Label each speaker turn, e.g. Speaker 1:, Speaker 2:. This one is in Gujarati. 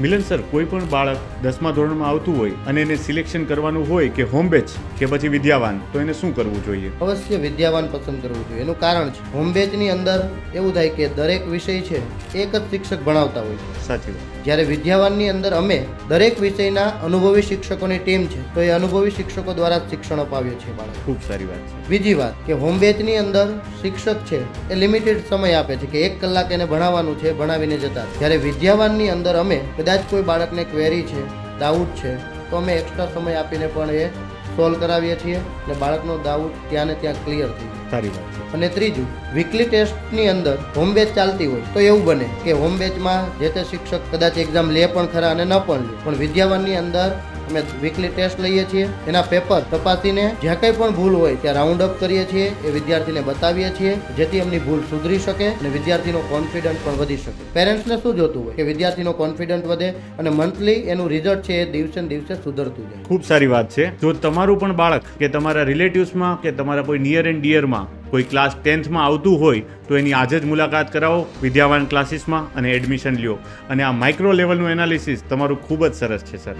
Speaker 1: મિલન સર કોઈ પણ બાળક દસમા ધોરણમાં આવતું હોય અને એને સિલેક્શન કરવાનું હોય કે હોમ બેચ કે પછી વિદ્યાવાન તો એને શું કરવું જોઈએ?
Speaker 2: અવશ્ય વિદ્યાવાન પસંદ કરવું જોઈએ. એનું કારણ છે. હોમ બેચની અંદર એવું થાય કે દરેક વિષય છે એક જ શિક્ષક ભણાવતા હોય છે.
Speaker 1: સાચી વાત.
Speaker 2: જ્યારે વિદ્યાવાનની અંદર અમે દરેક વિષયના અનુભવી શિક્ષકોની ટીમ છે તો એ અનુભવી શિક્ષકો દ્વારા શિક્ષણ અપાવીએ છીએ બાળક
Speaker 1: ખૂબ સારી વાત છે.
Speaker 2: બીજી વાત કે હોમ બેચની અંદર શિક્ષક છે એ લિમિટેડ સમય આપે છે કે એક કલાક એને ભણાવવાનું છે ભણાવીને જતા. જ્યારે વિદ્યાવાનની અંદર અમે કદાચ કોઈ બાળકને ક્વેરી છે ડાઉટ છે તો અમે એક્સ્ટ્રા સમય આપીને પણ એ સોલ્વ કરાવીએ છીએ અને બાળકનો ડાઉટ ત્યાં ને ત્યાં ક્લિયર થઈ જાય.
Speaker 1: સારી વાત છે.
Speaker 2: અને ત્રીજું વીકલી ટેસ્ટની અંદર હોમ બેચ ચાલતી હોય તો એવું બને કે હોમ બેચમાં જે તે શિક્ષક કદાચ એક્ઝામ લે પણ ખરા અને ન પણ લે પણ વિદ્યાવાનની અંદર અમે વીકલી ટેસ્ટ લઈએ છીએ. એના પેપર તપાસીને જ્યાં કંઈ પણ ભૂલ હોય ત્યાં રાઉન્ડ અપ કરીએ છીએ. એ વિદ્યાર્થીને બતાવીએ છીએ, જેથી એમની ભૂલ સુધરી શકે અને વિદ્યાર્થીનો કોન્ફિડન્સ પણ વધી શકે. પેરેન્ટ્સને શું જોતું હોય? કે વિદ્યાર્થીનો કોન્ફિડન્સ વધે અને મંથલી એનું રિઝલ્ટ છે એ દિવસે ને દિવસે સુધરતું જાય.
Speaker 1: ખૂબ સારી વાત છે. જો તમારું પણ બાળક કે તમારા રિલેટિવ્સમાં કે તમારા કોઈ નિયર એન્ડ ડિયરમાં કોઈ ક્લાસ ટેન્થમાં આવતું હોય તો એની આજે જ મુલાકાત કરાવો વિદ્યાવાન ક્લાસીસમાં અને એડમિશન લ્યો. અને આ માઇક્રો લેવલનું એનાલિસિસ તમારું ખૂબ જ સરસ છે સર